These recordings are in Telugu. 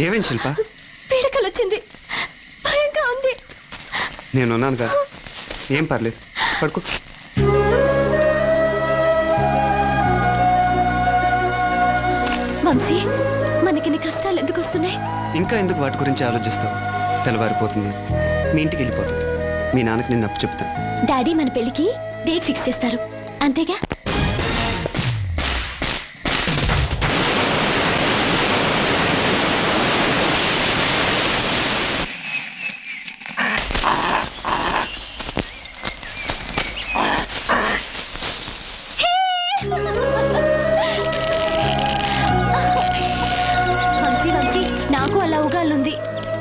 ఏమేం శిల్ప? పీడకలు వచ్చింది భయంగా ఉంది. నేనున్నాను కదా ఏం పర్లేదు. పడుకో. వంశీ మనకిన్ని కష్టాలు ఎందుకు వస్తున్నాయి? ఇంకా ఎందుకు వాటి గురించి ఆలోచిస్తావు? తెల్లవారిపోతుంది. మీ ఇంటికి వెళ్ళిపోతావు మీ నాన్నకి నేను అప్పు చెప్తాను. డాడీ మన పెళ్ళికి డేట్ ఫిక్స్ చేస్తారు. అంతేగా? నాకు అలా ఉగాలుంది.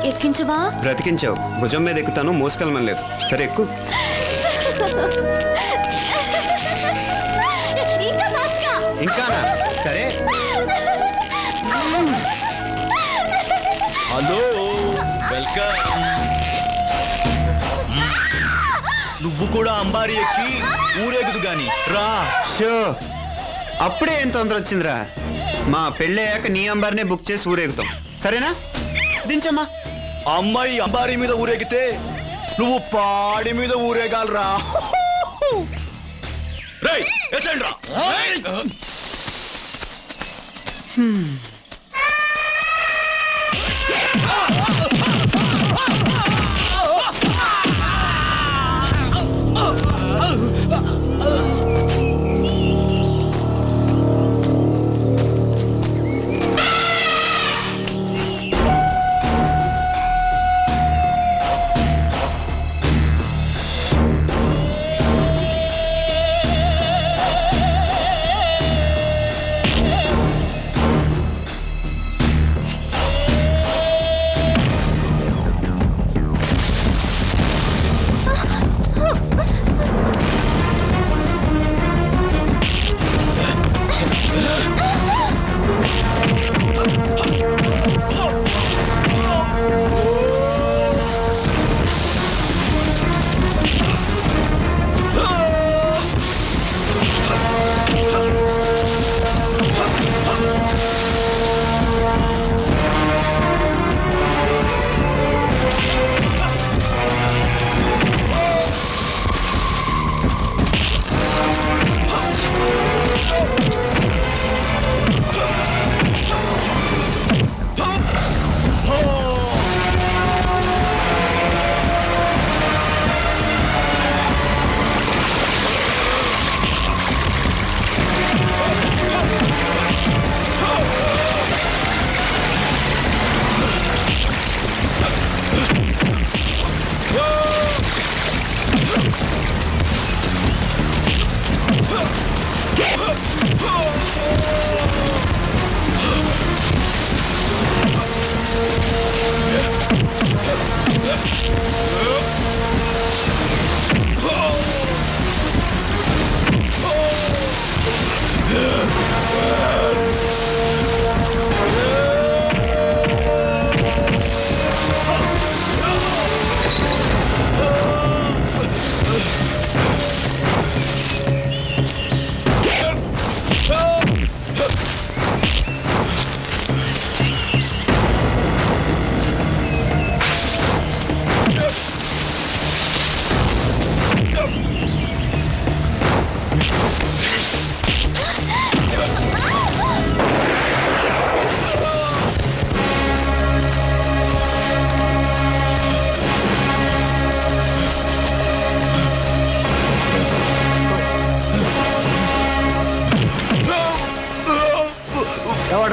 ఎక్కించవా? బ్రతికించావు. భుజం మీద ఎక్కుతాను మోసుకెళ్ళమని లేదు సరే ఎక్కువ ఇంకా. ఇంకానా? సరే. Hello welcome. నువ్వు కూడా అంబారి ఎక్కి ఊరేగుదు గాని రా. షో అప్పుడే ఏం తొందర వచ్చిందిరా మా పెళ్ళయ్యాక నీ అంబార్నే బుక్ చేసి ఊరేగుతాం. సరేనా? దించమ్మా. అమ్మాయి అంబారి మీద ఊరేగితే నువ్వు పాడి మీద ఊరేగాలరా. Oh!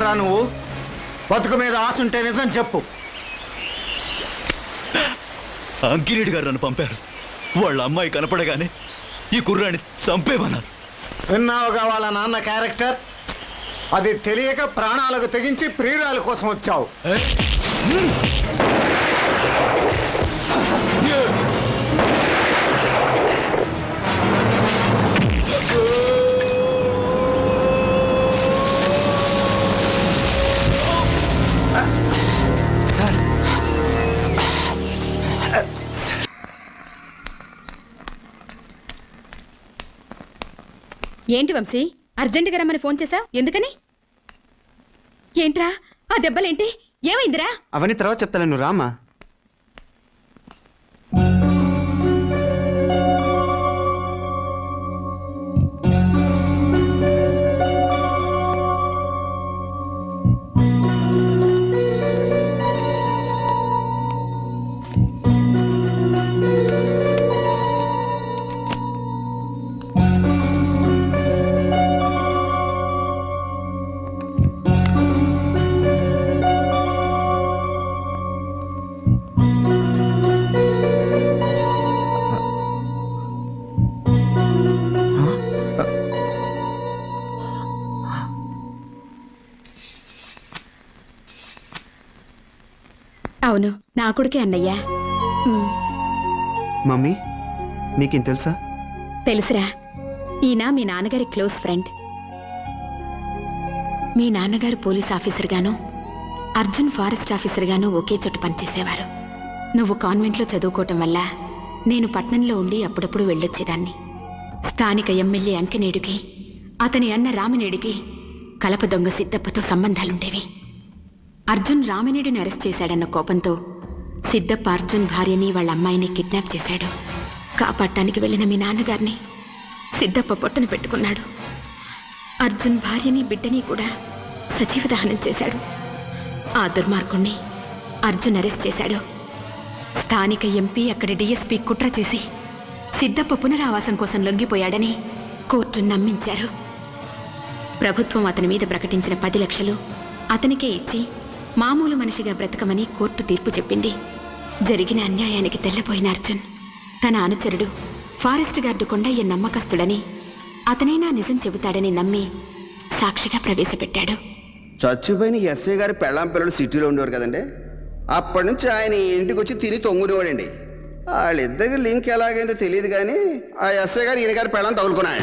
ఎవడరా నువ్వు? బతుకు మీద ఆశ ఉంటే నిజం చెప్పు. అంకిరెడ్డి గారు నన్ను పంపారు. వాళ్ళ అమ్మాయి కనపడగానే ఈ కుర్రాన్ని చంపేమన్నారు. విన్నావుగా వాళ్ళ నాన్న క్యారెక్టర్? అది తెలియక ప్రాణాలకు తెగించి ప్రియురాల కోసం వచ్చావు. ఏంటి వంశీ? అర్జెంటుగా రమ్మని ఫోన్ చేశావు? ఎందుకని? ఏంట్రా? ఆ దెబ్బలేంటి? ఏమైందిరా? అవన్నీ తర్వాత చెప్తాను నువ్వు రామా నా కొడుకే అన్నయ్యా. మమ్మీ నీకేం తెలుసా? తెలుసురా ఈయన మీ నాన్నగారి క్లోజ్ ఫ్రెండ్. మీ నాన్నగారు పోలీస్ ఆఫీసర్ గాను అర్జున్ ఫారెస్ట్ ఆఫీసర్ గాను ఒకే చోట పనిచేసేవారు. నువ్వు కాన్వెంట్లో చదువుకోవటం వల్ల నేను పట్నంలో ఉండి అప్పుడప్పుడు వెళ్ళొచ్చేదాన్ని. స్థానిక ఎమ్మెల్యే అంకనేడుకి అతని అన్న రామినేడికి కలప దొంగ సిద్ధప్పతో సంబంధాలుండేవి. అర్జున్ రామినేడిని అరెస్ట్ చేశాడన్న కోపంతో సిద్ధప్ప అర్జున్ భార్యని వాళ్ళ అమ్మాయిని కిడ్నాప్ చేశాడు. కాపాడటానికి వెళ్ళిన మీ నాన్నగారిని సిద్ధప్ప పొట్టను పెట్టుకున్నాడు. అర్జున్ భార్యని బిడ్డని కూడా సజీవ దహనం చేశాడు. ఆ దుర్మార్గుణ్ణి అర్జున్ అరెస్ట్ చేశాడు. స్థానిక ఎంపీ అక్కడి డీఎస్పీ కుట్ర చేసి సిద్ధప్ప పునరావాసం కోసం లొంగిపోయాడని కోర్టు నమ్మించారు. ప్రభుత్వం అతని మీద ప్రకటించిన పది లక్షలు అతనికే ఇచ్చి మామూలు మనిషిగా బ్రతకమని కోర్టు తీర్పు చెప్పింది. జరిగిన అన్యాయానికి తెల్లపోయిన అర్జున్. తన అనుచరుడు ఫారెస్ట్ గార్డు కొండయ్య నమ్మకస్తుడని అతనైనా నిజం చెబుతాడని నమ్మి సాక్షిగా ప్రవేశపెట్టాడు. చచ్చిపోయిన ఎస్ఐ గారి పెళ్ళాం పిల్లలు సిటీలో ఉండేవారు కదండి. అప్పటి నుంచి ఆయన ఇంటికి వచ్చి తిని తొంగునేవాడండి వాళ్ళిద్దరికి లింక్ ఎలాగైందో తెలియదు కానీ ఆ ఎస్ఐ గారు ఈయన గారి పెళ్ళం తగులుకున్నాడు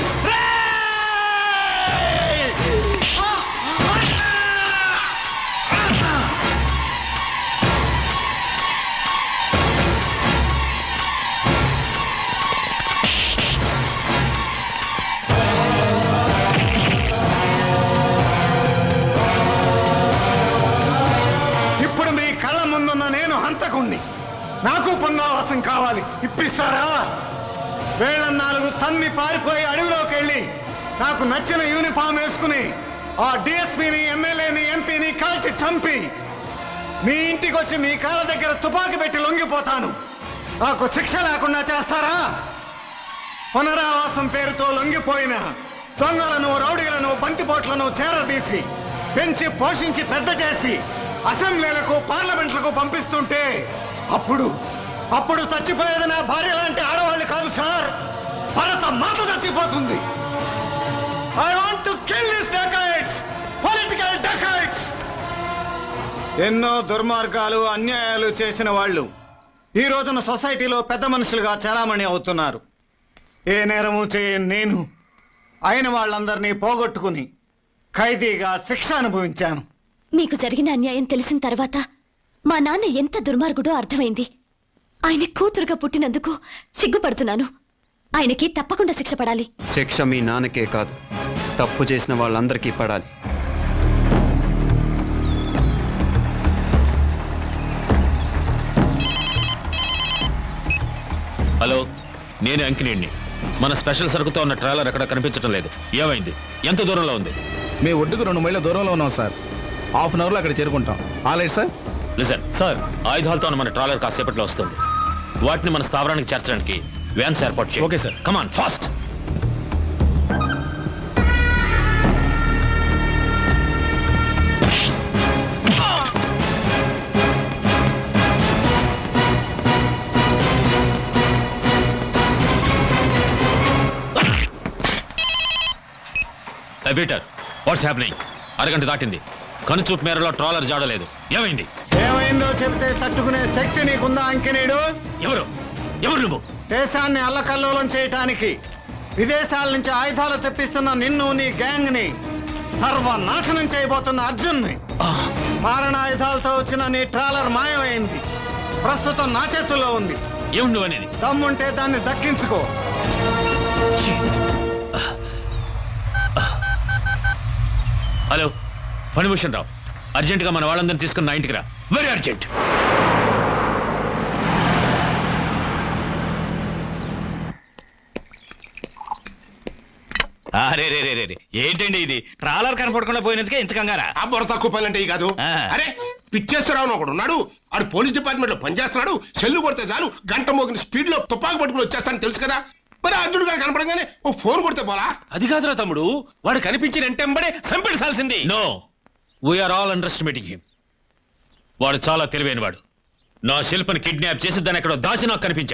ఇప్పిస్తారా వేళ నాలుగు తన్ని పారిపోయి అడవిలోకి వెళ్ళి నాకు నచ్చిన యూనిఫామ్ వేసుకుని ఆ డిఎస్పీని ఎమ్మెల్యేని ఎంపీని కాల్చి చంపి మీ ఇంటికి వచ్చి మీ కాళ్ళ దగ్గర తుపాకీ పెట్టి లొంగిపోతాను. నాకు శిక్ష లేకుండా చేస్తారా? పునరావాసం పేరుతో లొంగిపోయిన దొంగలను రౌడీలను బంతిపోట్లను చేరదీసి పెంచి పోషించి పెద్ద చేసి అసెంబ్లీలకు పార్లమెంట్లకు పంపిస్తుంటే అప్పుడు అప్పుడు చచ్చిపోయేది నా భార్య లాంటి ఆడవాళ్ళు కాదు సార్. భరత మాత చచ్చిపోతుంది. I want to kill this dacoits political dacoits ఎన్నో దుర్మార్గాలు అన్యాయాలు చేసిన వాళ్ళు ఈ రోజున సొసైటీలో పెద్ద మనుషులుగా చలామణి అవుతున్నారు. ఏ నేరము చేయని నేను అయిన వాళ్ళందరినీ పోగొట్టుకుని ఖైదీగా శిక్ష అనుభవించాను. మీకు జరిగిన అన్యాయం తెలిసిన తర్వాత మా నాన్న ఎంత దుర్మార్గుడో అర్థమైంది. ఆయన కూతురుగా పుట్టినందుకు సిగ్గుపడుతున్నాను. ఆయనకి తప్పకుండా శిక్ష పడాలి. శిక్ష మీ నాన్నకే కాదు. తప్పు చేసిన వాళ్ళందరికీ పడాలి. హలో నేను అంకినేడిని మన స్పెషల్ సరుకుతో ఉన్న ట్రాలర్ ఎక్కడ కనిపించడం లేదు. ఏమైంది? ఎంత దూరంలో ఉంది? మీ ఒడ్డుకు రెండు మైళ్ళ దూరంలో ఉన్నాం సార్. హాఫ్ అన్ అవర్లో అక్కడ చేరుకుంటాం. Alright sir? లిజన్ సార్ ఆయుధాలతో ఉన్న మన ట్రాలర్ కాసేపట్లో వస్తుంది. వాటిని మన స్థావరానికి చేర్చడానికి వ్యాన్స్ ఏర్పాటు చేయి okay sir. Come on fast what's happening అరగంట దాటింది. కనుచూపు మేరలో ట్రాలర్ జాడలేదు. ఏమైంది? ఏమైందో చెబితే తట్టుకునే శక్తి నీకుందా అంకినీడు? ఎవరు? ఎవరు నువ్వు? దేశాన్ని అల్లకల్లోలం చేయటానికి విదేశాల నుంచి ఆయుధాలు తెప్పిస్తున్న నిన్ను నీ గ్యాంగ్ని సర్వనాశనం చేయబోతున్న అర్జున్ని. మారణాయుధాలతో వచ్చిన నీ ట్రాలర్ మాయమైంది. ప్రస్తుతం నా చేతుల్లో ఉంది. ఏమి నువ్వు అనేది? దమ్ముంటే దాన్ని దక్కించుకో. హలో ఫణిభూషణ్ రావు అర్జెంటుగా మన వాళ్ళందరినీ తీసుకుని నా ఇంటికి రా. వెరీ అర్జెంట్ అరే రే రే రే రే. ఏంటండి ఇది? ట్రాలర్ కనపడకుండా పోయినందుకే ఇంత కంగారా? ఆ బుర్ర తక్కువ పని అంటే ఈ కాదు. ఆ. అరే పిచ్చేశ్వరరావు ఒకడు ఉన్నాడు. ఆడు పోలీస్ డిపార్ట్మెంట్లో పనిచేస్తున్నాడు. సెల్లు కొడితే చాలు. గంట మోగిన స్పీడ్లో తుపాకు పట్టుకుని వచ్చేస్తాను తెలుసు కదా. మరి అర్జునుడు గారు కనపడగానే ఓ ఫోన్ కొడితే పోలా? అది కాదురా తమ్ముడు. వాడు కనిపించిన ఎంటెంబడే సంపెడసాల్సింది. No we are all underestimating him వాడు చాలా తెలివైనవాడు. నా శిల్పని కిడ్నాప్ చేసి దాన్ని ఎక్కడో దాచి నాకు కనిపించాడు.